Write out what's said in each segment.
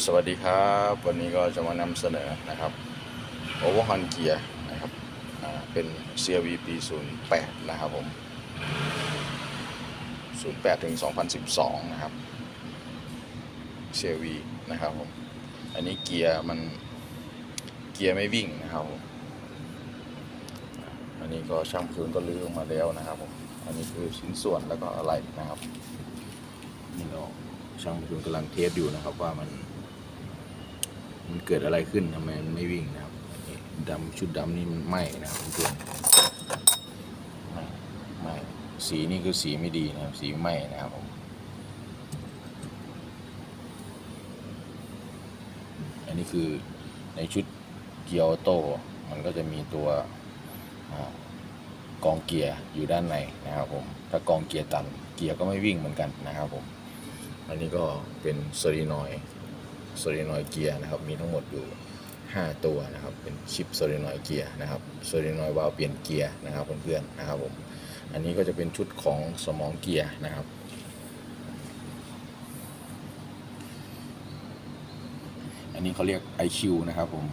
สวัสดีครับ วันนี้ก็จะมานำเสนอนะครับโอเวอร์ฮอนเกียร์นะครับเป็น CRV ปี08 นะครับผม 08 ถึง 2012 นะครับ CRV นะครับผม อันนี้เกียร์มันเกียร์ไม่วิ่งนะครับผมอันนี้ก็ช่างพื้นก็ลื้อออกมาแล้วนะครับผม อันนี้คือชิ้นส่วนแล้วก็อะไรนะครับนี่เราช่างพื้นกำลังเทสอยู่นะครับว่ามัน มันเกิดอะไรขึ้นทำไมมันไม่วิ่งนะครับดำชุดดำนี่มันไหม้นะครับเพื่อนไหม้ไหม้สีนี่คือสีไม่ดีนะครับ สีไหม้นะครับผมอันนี้คือในชุดเกียร์โตมันก็จะมีตัวอกองเกียร์อยู่ด้านในนะครับผมถ้ากองเกียร์ตันเกียร์ก็ไม่วิ่งเหมือนกันนะครับผมอันนี้ก็เป็นโซลินอย์ โซลินอยเกียร์นะครับมีทั้งหมดอยู่ 5 ตัวนะครับเป็นชิปโซลินอยเกียร์นะครับโซลินอยวาลเปลี่ยนเกียร์นะครับเพื่อนๆนะครับผมอันนี้ก็จะเป็นชุดของสมองเกียร์นะครับอันนี้เขาเรียก IQ นะครับผม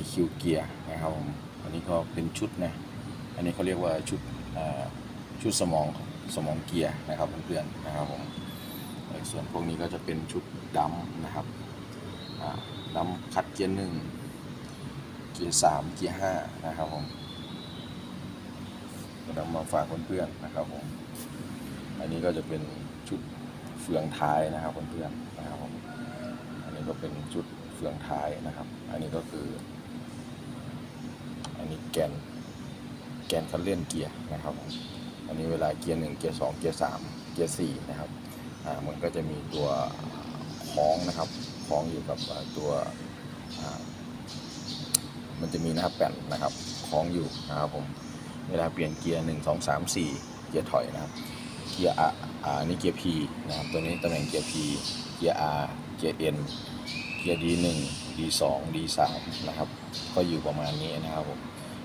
IQ เกียร์นะครับผมอันนี้ก็เป็นชุดนะอันนี้เขาเรียกว่าชุดชุดสมองสมองเกียร์นะครับเพื่อนๆนะครับผม ส่วนพวกนี้ก็จะเป็นชุดดำนะครับอ่าดำคัดเกียร์หนึ่งเกียร์สามเกียร์ห้านะครับผมก็นำมาฝากเพื่อนๆนะครับผมอันนี้ก็จะเป็นชุดเฟืองท้ายนะครับเพื่อนๆนะครับผมอันนี้ก็เป็นชุดเฟืองท้ายนะครับ อันนี้ก็คือ อันนี้แกนแกนคันเลื่อนเกียร์นะครับ อันนี้เวลาเกียร์หนึ่งเกียร์สองเกียร์สามเกียร์สี่นะครับ มันก็จะมีตัวคล้องนะครับคล้องอยู่กับตัวมันจะมีหน้าแป้นนะครับคล้องอยู่นะครับผมเวลาเปลี่ยนเกียร์หนึ่งสองสามสี่เกียร์ถอยนะครับ เกียร์อ่านี่เกียร์ P นะครับตัวนี้ตำแหน่งเกียร์ P เกียร์ R เกียร์ N เกียร์ D1 D2 D3 นะครับก็อยู่ประมาณนี้นะครับผม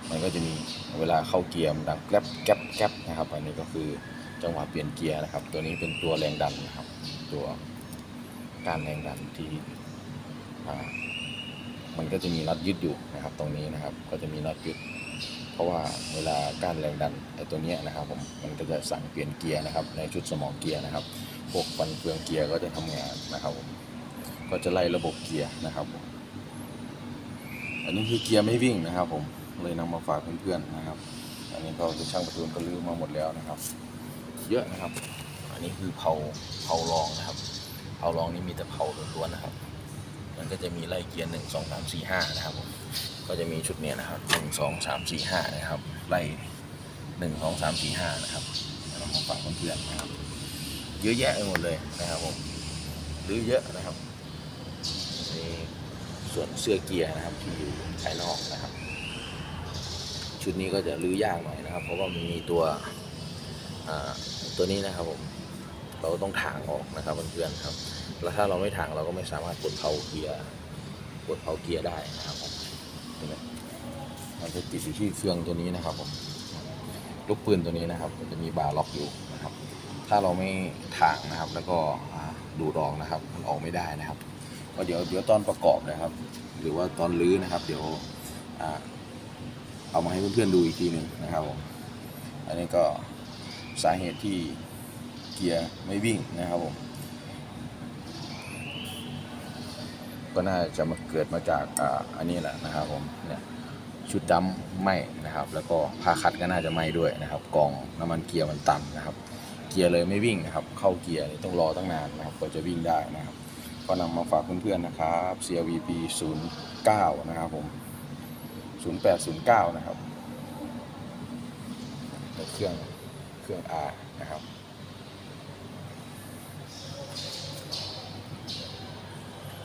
มันก็จะมีเวลาเข้าเกียร์มันดังแกลบแกลบแกลบนะครับ อันนี้ก็คือ จังหวะเปลี่ยนเกียร์นะครับ ตัวนี้เป็นตัวแรงดันนะครับ ตัวการแรงดันที่มันก็จะมีน็อตยึดอยู่นะครับ ตรงนี้นะครับ ก็จะมีน็อตยึด เพราะว่าเวลาการแรงดันไอ้ตัวนี้นะครับผมมันก็จะสั่งเปลี่ยนเกียร์นะครับ ในชุดสมองเกียร์นะครับ พวกฟันเฟืองเกียร์ก็จะทำงานนะครับผมก็จะไล่ระบบเกียร์นะครับผมอันนี้คือเกียร์ไม่วิ่งนะครับ ผมเลยนำมาฝากเพื่อนๆนะครับ อันนี้ก็คือช่างประตูนก็ลื้อมาหมดแล้วนะครับ เยอะนะครับ อันนี้คือเผาเผารองนะครับ เผารองนี่มีแต่เผาล้วนๆนะครับ มันก็จะมีไล่เกียร์หนึ่งสองสามสี่ห้านะครับผมก็จะมีชุดเนี้ยนะครับหนึ่งสองสามสี่ห้านะครับ ไล่หนึ่งสองสามสี่ห้านะครับเอามาฝากเพื่อนๆนะครับ เยอะแยะไปหมดเลยนะครับผมลื้อเยอะนะครับนี่ส่วนเสื้อเกียร์นะครับที่อยู่ภายนอกนะครับ ชุดนี้ก็จะลื้อยากหน่อยนะครับ เพราะว่ามันมีตัว ตัวนี้นะครับผมเราต้องถางออกนะครับเพื่อนๆครับ แล้วถ้าเราไม่ถางเราก็ไม่สามารถกดเพาเกียร์กดเพาเกียร์ได้นะครับผมเห็นไหมมันจะติดอยู่ที่เฟืองตัวนี้นะครับผมลูกปืนตัวนี้นะครับมันจะมีบาร์ล็อกอยู่นะครับ ถ้าเราไม่ถางนะครับ แล้วก็ดูดออกนะครับมันออกไม่ได้นะครับ ก็เดี๋ยวเดี๋ยวตอนประกอบนะครับ หรือว่าตอนรื้อนะครับ เดี๋ยวอเอามาให้เพื่อนๆดูอีกทีหนึ่งนะครับผมอันนี้ก็ สาเหตุที่เกียร์ไม่วิ่งนะครับผม ก็น่าจะมาเกิดมาจากอ่าอันนี้แหละนะครับผมเนี่ยชุดดำไหมนะครับ แล้วก็พาคัดก็น่าจะไหมด้วยนะครับกองน้ำมันเกียร์มันตันนะครับ เกียร์เลยไม่วิ่งนะครับ เข้าเกียร์นี่ต้องรอตั้งนานนะครับกว่าจะวิ่งได้นะครับ ก็นำมาฝากเพื่อนๆนะครับ CRVP 09นะครับผม0809 นะครับแล้วเครื่อง เครื่อง R นะครับ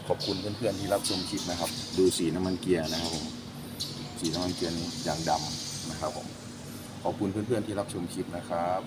ขอบคุณเพื่อนๆที่รับชมคลิปนะครับ ดูสีน้ำมันเกียร์นะครับผมสีน้ำมันเกียร์นี้อย่างดำนะครับผมขอบคุณเพื่อนๆที่รับชมคลิปนะครับ